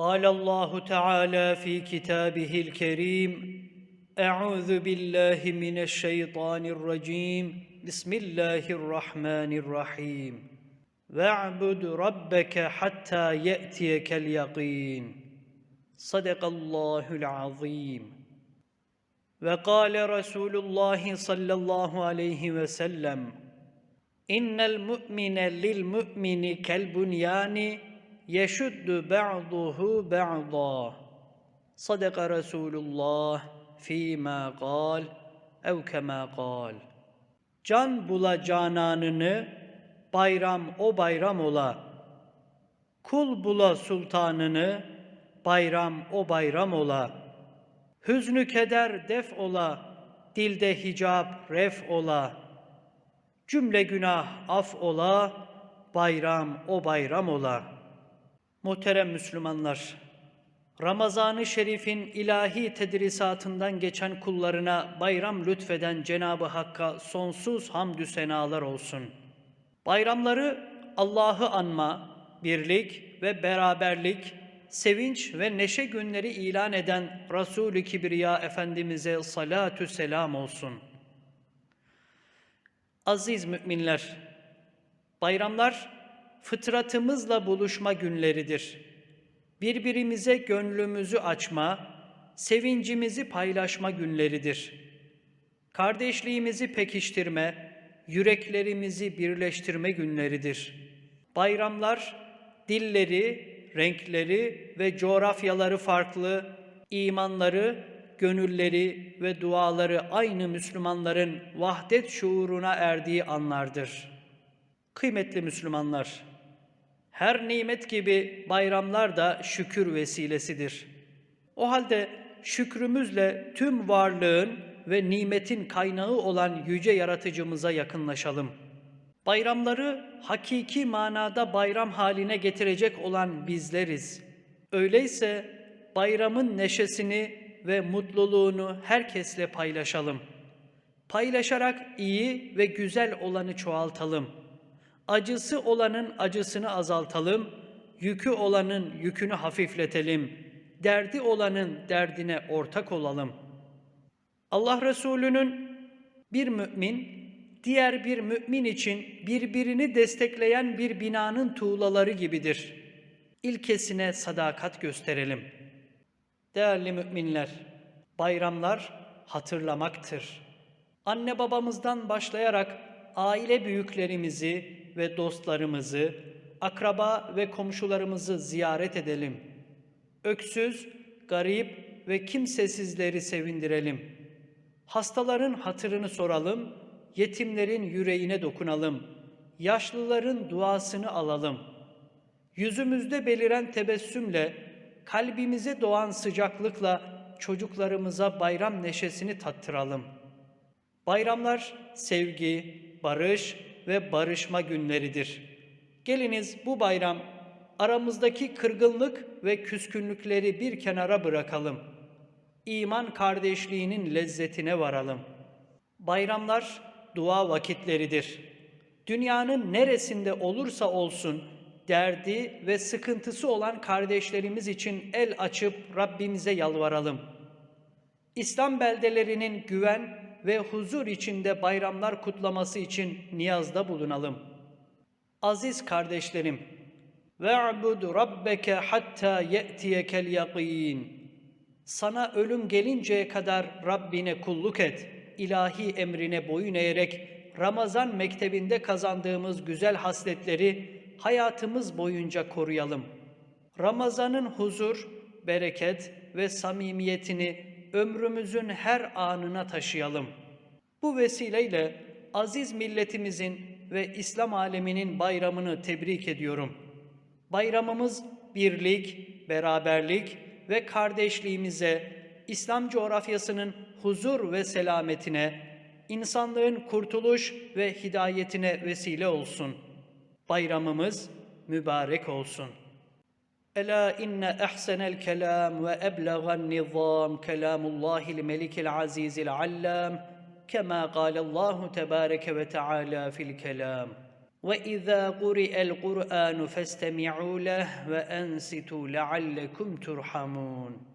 قال الله تعالى في كتابه الكريم أعوذ بالله من الشيطان الرجيم. بسم الله الرحمن الرحيم. واعبد ربك حتى يأتيك اليقين. صدق الله العظيم. وقال رسول الله صلى الله عليه وسلم إن المؤمن للمؤمن كالبنيان yeşuddu ba'duhu ba'da. Sadaka Resulullah fîmâ kal ev kemâ kal. Can bula cananını, bayram o bayram ola. Kul bula sultanını, bayram o bayram ola. Hüznü keder def ola, dilde hicap ref ola. Cümle günah af ola, bayram o bayram ola.'' Muhterem Müslümanlar, Ramazan-ı Şerif'in ilahi tedrisatından geçen kullarına bayram lütfeden Cenab-ı Hakk'a sonsuz hamdü senalar olsun. Bayramları Allah'ı anma, birlik ve beraberlik, sevinç ve neşe günleri ilan eden Resul-i Kibriya Efendimiz'e salatü selam olsun. Aziz müminler, bayramlar fıtratımızla buluşma günleridir. Birbirimize gönlümüzü açma, sevincimizi paylaşma günleridir. Kardeşliğimizi pekiştirme, yüreklerimizi birleştirme günleridir. Bayramlar dilleri, renkleri ve coğrafyaları farklı, imanları, gönülleri ve duaları aynı Müslümanların vahdet şuuruna erdiği anlardır. Kıymetli Müslümanlar, her nimet gibi bayramlar da şükür vesilesidir. O halde şükrümüzle tüm varlığın ve nimetin kaynağı olan yüce yaratıcımıza yakınlaşalım. Bayramları hakiki manada bayram haline getirecek olan bizleriz. Öyleyse bayramın neşesini ve mutluluğunu herkesle paylaşalım. Paylaşarak iyi ve güzel olanı çoğaltalım. Acısı olanın acısını azaltalım, yükü olanın yükünü hafifletelim. Derdi olanın derdine ortak olalım. Allah Resulü'nün bir mümin diğer bir mümin için birbirini destekleyen bir binanın tuğlaları gibidir. İlkesine sadakat gösterelim. Değerli müminler, bayramlar hatırlamaktır. Anne babamızdan başlayarak aile büyüklerimizi ve dostlarımızı, akraba ve komşularımızı ziyaret edelim. Öksüz, garip ve kimsesizleri sevindirelim. Hastaların hatırını soralım, yetimlerin yüreğine dokunalım. Yaşlıların duasını alalım. Yüzümüzde beliren tebessümle, kalbimize doğan sıcaklıkla çocuklarımıza bayram neşesini tattıralım. Bayramlar sevgi, barış ve barışma günleridir. Geliniz bu bayram aramızdaki kırgınlık ve küskünlükleri bir kenara bırakalım. İman kardeşliğinin lezzetine varalım. Bayramlar dua vakitleridir. Dünyanın neresinde olursa olsun derdi ve sıkıntısı olan kardeşlerimiz için el açıp Rabbimize yalvaralım. İslam beldelerinin güven ve huzur içinde bayramlar kutlaması için niyazda bulunalım. Aziz kardeşlerim, ve'bud rabbeke hatta ye'tiyekel yakin. Sana ölüm gelinceye kadar Rabbine kulluk et. ilahi emrine boyun eğerek Ramazan mektebinde kazandığımız güzel hasletleri hayatımız boyunca koruyalım. Ramazanın huzur, bereket ve samimiyetini ömrümüzün her anına taşıyalım. Bu vesileyle aziz milletimizin ve İslam aleminin bayramını tebrik ediyorum. Bayramımız birlik, beraberlik ve kardeşliğimize, İslam coğrafyasının huzur ve selametine, insanlığın kurtuluş ve hidayetine vesile olsun. Bayramımız mübarek olsun. ألا إن أحسن الكلام وأبلغ النظام كلام الله الملك العزيز العلام كما قال الله تبارك وتعالى في الكلام. وإذا قرئ القرآن فاستمعوا له وأنصتوا لعلكم ترحمون.